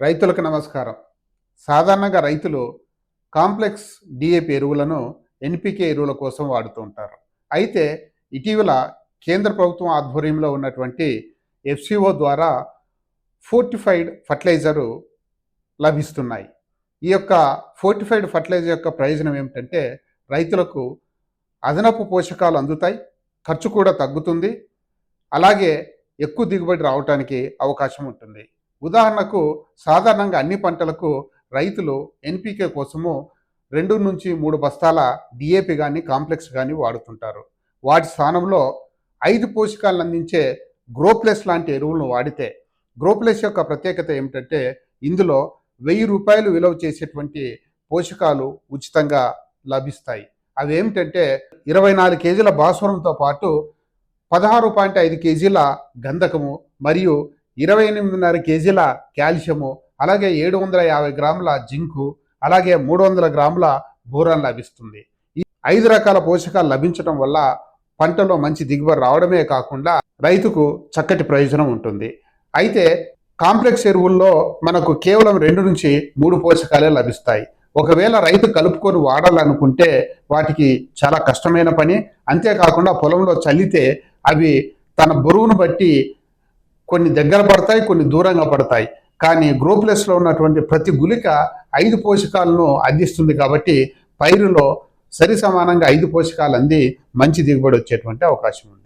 రైతులకు నమస్కారం. సాధారణంగా రైతులు కాంప్లెక్స్ డిఏపి ఎరువులను ఎన్పికే ఎరువుల కోసం వాడుతూ ఉంటారు. అయితే ఇటీవల కేంద్ర ప్రభుత్వం ఆధ్వర్యంలో ఉన్నటువంటి ఎఫ్సిఓ ద్వారా ఫోర్టిఫైడ్ ఫర్టిలైజరు లభిస్తున్నాయి. ఈ యొక్క ఫోర్టిఫైడ్ ఫర్టిలైజర్ యొక్క ప్రయోజనం ఏమిటంటే రైతులకు అదనపు పోషకాలు అందుతాయి ఖర్చు కూడా తగ్గుతుంది అలాగే ఎక్కువ దిగుబడి రావడానికి అవకాశం ఉంటుంది. ఉదాహరణకు సాధారణంగా అన్ని పంటలకు రైతులు ఎన్పికే కోసము రెండు నుంచి మూడు బస్తాల డిఏపి కానీ కాంప్లెక్స్ కానీ వాడుతుంటారు. వాటి స్థానంలో ఐదు పోషకాలను అందించే గ్రోప్లెస్ లాంటి ఎరువులను వాడితే గ్రోప్లెస్ యొక్క ప్రత్యేకత ఏమిటంటే ఇందులో వెయ్యి రూపాయలు విలువ చేసేటువంటి పోషకాలు ఉచితంగా లభిస్తాయి. అవి ఏమిటంటే ఇరవై నాలుగు కేజీల భాస్వరంతో పాటు పదహారు పాయింట్ ఐదు కేజీల గంధకము మరియు ఇరవై ఎనిమిదిన్నర కేజీల కాల్షియము అలాగే ఏడు వందల యాభై గ్రాముల జింకు అలాగే మూడు వందల గ్రాముల బోరాన్ లభిస్తుంది. ఈ ఐదు రకాల పోషకాలు లభించడం వల్ల పంటలో మంచి దిగుబడి రావడమే కాకుండా రైతుకు చక్కటి ప్రయోజనం ఉంటుంది. అయితే కాంప్లెక్స్ ఎరువుల్లో మనకు కేవలం రెండు నుంచి మూడు పోషకాలే లభిస్తాయి. ఒకవేళ రైతు కలుపుకొని వాడాలనుకుంటే వాటికి చాలా కష్టమైన పని. అంతేకాకుండా పొలంలో చల్లితే అవి తన బరువును బట్టి కొన్ని దగ్గర పడతాయి కొన్ని దూరంగా పడతాయి. కానీ గ్రోప్లెస్లో ఉన్నటువంటి ప్రతి గుళిక ఐదు పోషకాలను అందిస్తుంది కాబట్టి పైరులో సరి సమానంగా ఐదు పోషకాలు అంది మంచి దిగుబడి వచ్చేటువంటి అవకాశం ఉంది.